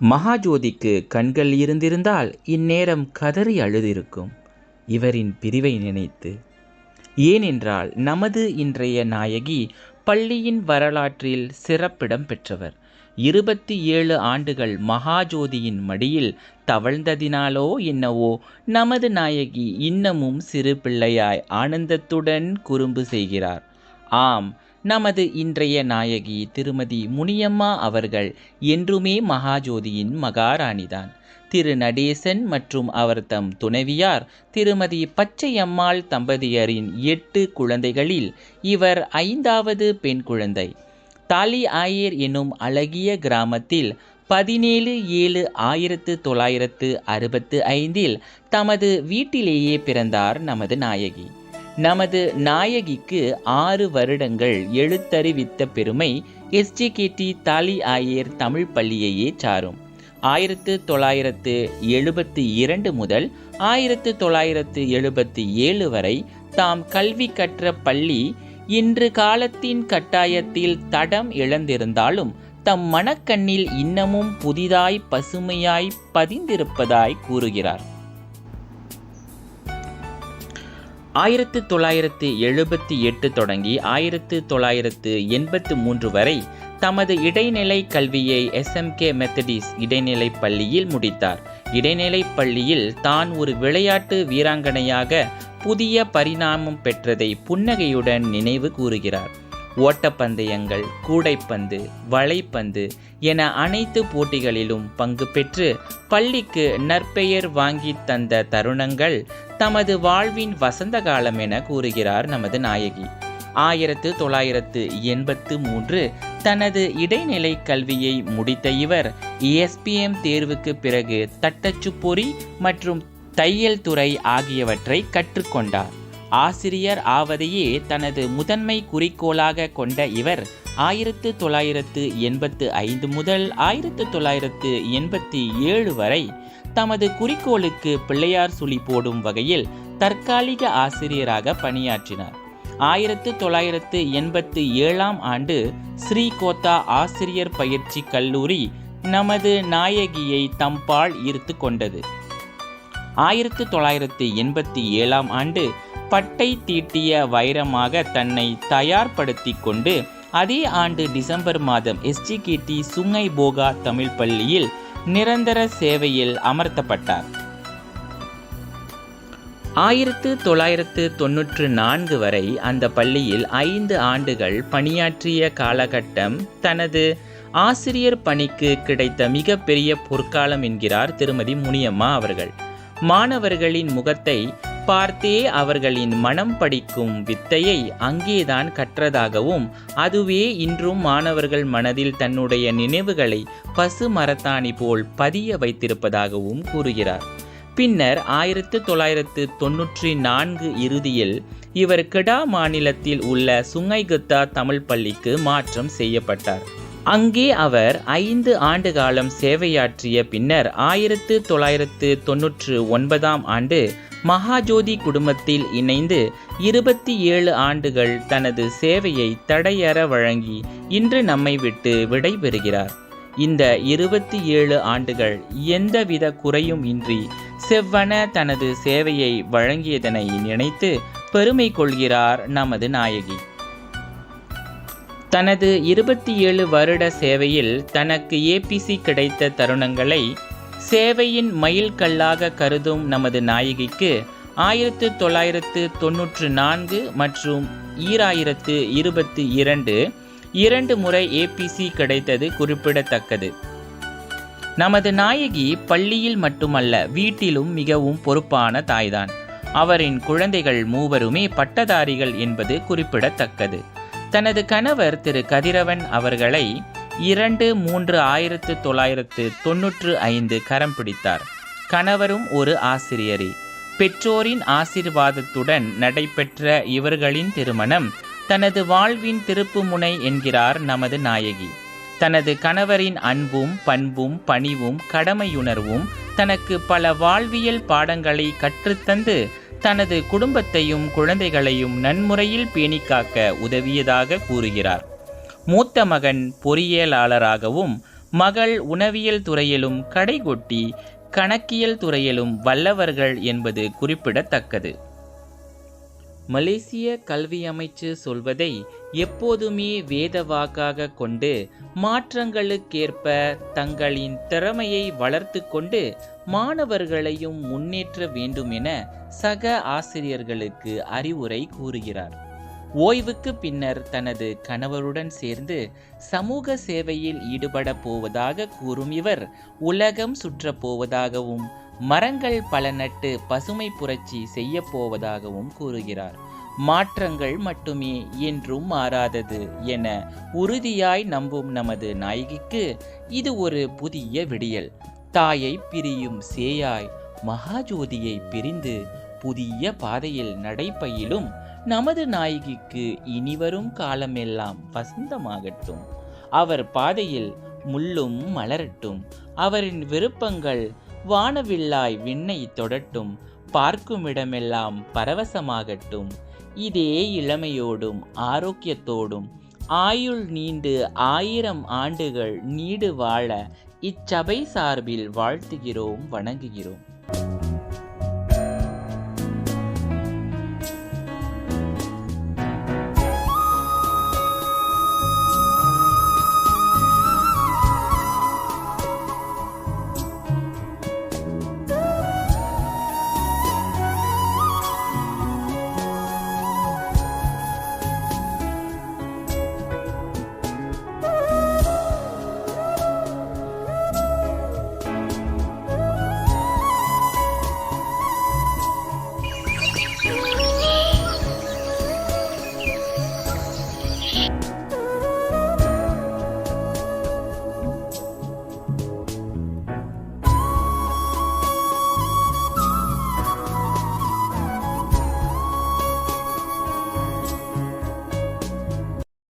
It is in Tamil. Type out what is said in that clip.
மகாஜோதிக்கு கண்கள் இருந்திருந்தால் இந்நேரம் கதறி அழுதிருக்கும். இவரின் பிரிவை நினைத்து ஏனென்றால் நமது இன்றைய நாயகி பள்ளியின் வரலாற்றில் சிறப்பிடம் பெற்றவர். இருபத்தி ஏழு ஆண்டுகள் மகாஜோதியின் மடியில் தவழ்ந்ததினாலோ என்னவோ நமது நாயகி இன்னமும் சிறு பிள்ளையாய் ஆனந்தத்துடன் குறும்பு செய்கிறார். ஆம் நமது இன்றைய நாயகி திருமதி முனியம்மா அவர்கள் என்றுமே மகாஜோதியின் மகாராணிதான். திரு நடேசன் மற்றும் அவர் தம் துணைவியார் திருமதி பச்சையம்மாள் தம்பதியரின் எட்டு குழந்தைகளில் இவர் ஐந்தாவது பெண் குழந்தை. தாலி ஆயர் எனும் அழகிய கிராமத்தில் பதினேழு ஏழு ஆயிரத்து தொள்ளாயிரத்து அறுபத்து ஐந்தில் தமது வீட்டிலேயே பிறந்தார் நமது நாயகி. நமது நாயகிக்கு ஆறு வருடங்கள் எழுத்தறிவித்த பெருமை எஸ்ஜிகேடி தாலி ஆயர் தமிழ் பள்ளியையே சாரும். ஆயிரத்து தொள்ளாயிரத்து எழுபத்தி இரண்டு முதல் ஆயிரத்து தொள்ளாயிரத்து எழுபத்தி ஏழு வரை தாம் கல்வி கற்ற பள்ளி இன்று காலத்தின் கட்டாயத்தில் தடம் இழந்திருந்தாலும் தம் மனக்கண்ணில் இன்னமும் புதிதாய் பசுமையாய் பதிந்திருப்பதாய் கூறுகிறார். ஆயிரத்து தொள்ளாயிரத்து எழுபத்தி எட்டு தொடங்கி ஆயிரத்து தொள்ளாயிரத்து எண்பத்து மூன்று வரை தமது இடைநிலை கல்வியை எஸ்எம்கே மெத்தடிஸ் இடைநிலை பள்ளியில் முடித்தார். இடைநிலை பள்ளியில் தான் ஒரு விளையாட்டு வீராங்கனையாக புதிய பரிணாமம் பெற்றதை புன்னகையுடன் நினைவு கூறுகிறார். ஓட்டப்பந்தயங்கள் கூடைப்பந்து வலைப்பந்து என அனைத்து போட்டிகளிலும் பங்கு பெற்று பள்ளிக்கு நற்பெயர் வாங்கி தந்த தருணங்கள் தமது வாழ்வின் வசந்த காலம் என கூறுகிறார் நமது நாயகி. ஆயிரத்து தொள்ளாயிரத்து எண்பத்து மூன்று தனது இடைநிலை கல்வியை முடித்த இவர் எஸ்பிஎம் தேர்வுக்கு பிறகு தட்டச்சு பொறி மற்றும் தையல் துறை ஆகியவற்றை கற்றுக்கொண்டார். ஆசிரியர் ஆவதையே தனது முதன்மை குறிக்கோளாக கொண்ட இவர் ஆயிரத்து தொள்ளாயிரத்து எண்பத்து ஐந்து முதல் ஆயிரத்து தொள்ளாயிரத்து எண்பத்தி ஏழு வரை தமது குறிக்கோளுக்கு பிள்ளையார் சுழி போடும் வகையில் தற்காலிக ஆசிரியராக பணியாற்றினார். ஆயிரத்து தொள்ளாயிரத்து எண்பத்து ஏழாம் ஆண்டு ஸ்ரீகோத்தா ஆசிரியர் பயிற்சி கல்லூரி நமது நாயகியை தம்பால் ஈர்த்து கொண்டது. ஆயிரத்து தொள்ளாயிரத்து எண்பத்தி ஏழாம் ஆண்டு பட்டை தீட்டிய வைரமாக தன்னை தயார்படுத்தி கொண்டு அதே ஆண்டு டிசம்பர் மாதம் எஸ்ஜிகேடி சுங்கை போகா தமிழ் பள்ளியில் நிரந்தர சேவையில் அமர்த்தப்பட்டார். ஆயிரத்து தொள்ளாயிரத்து தொன்னூற்று நான்கு வரை அந்த பள்ளியில் ஐந்து ஆண்டுகள் பணியாற்றிய காலகட்டம் தனது ஆசிரியர் பணிக்கு கிடைத்த மிகப்பெரிய பொற்காலம் என்கிறார் திருமதி முனியம்மா அவர்கள். மாணவர்களின் முகத்தை பார்த்தே அவர்களின் மனம் படிக்கும் வித்தையை அங்கேதான் கற்றதாகவும் அதுவே இன்றும் மாணவர்கள் மனதில் தன்னுடைய நினைவுகளை பசு மரத்தாணி போல் பதிய வைத்திருப்பதாகவும் கூறுகிறார். பின்னர் ஆயிரத்து தொள்ளாயிரத்து தொன்னூற்றி நான்கு இறுதியில் இவர் கெடா மாநிலத்தில் உள்ள சுங்கைகுத்தா தமிழ் பள்ளிக்கு மாற்றம் செய்யப்பட்டார். அங்கே அவர் ஐந்து ஆண்டு காலம் சேவையாற்றிய பின்னர் ஆயிரத்து தொள்ளாயிரத்து தொன்னூற்று ஒன்பதாம் ஆண்டு மகாஜோதி குடும்பத்தில் இணைந்து இருபத்தி ஏழு ஆண்டுகள் தனது சேவையை தடையற வழங்கி இன்று நம்மை விட்டு விடைபெறுகிறார். இந்த இருபத்தி ஏழு ஆண்டுகள் எந்தவித குறையும் இன்றி செவ்வன தனது சேவையை வழங்கியதனை நினைத்து பெருமை கொள்கிறார் நமது நாயகி. தனது இருபத்தி ஏழு வருட சேவையில் தனக்கு ஏபிசி கிடைத்த தருணங்களை சேவையின் மயில்கல்லாக கருதும் நமது நாயகிக்கு ஆயிரத்து தொள்ளாயிரத்து தொன்னூற்று நான்கு மற்றும் ஈராயிரத்து இருபத்தி இரண்டு இரண்டு முறை ஏபிசி கிடைத்தது குறிப்பிடத்தக்கது. நமது நாயகி பள்ளியில் மட்டுமல்ல வீட்டிலும் மிகவும் பொறுப்பான தாய்தான். அவரின் குழந்தைகள் மூவருமே பட்டதாரிகள் என்பது குறிப்பிடத்தக்கது. தனது கணவர் திரு கதிரவன் அவர்களை இரண்டு மூன்று ஆயிரத்து தொள்ளாயிரத்து தொன்னூற்று ஐந்து கரம் பிடித்தார். கணவரும் ஒரு ஆசிரியரே. பெற்றோரின் ஆசிர்வாதத்துடன் நடைபெற்ற இவர்களின் திருமணம் தனது வாழ்வின் திருப்புமுனை என்கிறார் நமது நாயகி. தனது கணவரின் அன்பும் பண்பும் பணிவும் கடமையுணர்வும் தனக்கு பல வாழ்வியல் பாடங்களை கற்றுத்தந்து தனது குடும்பத்தையும் குழந்தைகளையும் நன்முறையில் பேணிக்காக்க உதவியதாக கூறுகிறார். மூத்த மகன் பொறியியலாளராகவும் மகள் உணவியல் துறையிலும் கடைகொட்டி கணக்கியல் துறையிலும் வல்லவர்கள் என்பது குறிப்பிடத்தக்கது. மலேசிய கல்வி அமைச்சு சொல்வதை எப்போதுமே வேதவாக்காக கொண்டு மாற்றங்களுக்கேற்ப தங்களின் திறமையை வளர்த்து கொண்டு மாணவர்களையும் முன்னேற்ற வேண்டும் என சக ஆசிரியர்களுக்கு அறிவுரை கூறுகிறார். ஓய்வுக்கு பின்னர் தனது கணவருடன் சேர்ந்து சமூக சேவையில் ஈடுபட போவதாக கூறும் இவர். உலகம் சுற்றப் போவதாகவும் மரங்கள் பல நட்டு பசுமை புரட்சி செய்ய போவதாகவும் கூறுகிறார். மாற்றங்கள் மட்டுமே என்றும் மாறாதது என உறுதியாய் நம்பும் நமது நாயகிக்கு இது ஒரு புதிய விடியல். தாயை பிரியும் சேயாய் மகாஜோதியை பிரிந்து புதிய பாதையில் நடைபயிலும் நமது நாயகிக்கு இனிவரும் காலமெல்லாம் வசந்தமாகட்டும். அவர் பாதையில் முள்ளும் மலரட்டும். அவரின் விருப்பங்கள் வானவில்லாய் விண்ணை தொடட்டும். பார்க்குமிடமெல்லாம் பரவசமாகட்டும். இதே இளமையோடும் ஆரோக்கியத்தோடும் ஆயுள் நீண்டு ஆயிரம் ஆண்டுகள் நீடு வாழ இச்சபை சார்பில் வாழ்த்துகிறோம் வணங்குகிறோம்.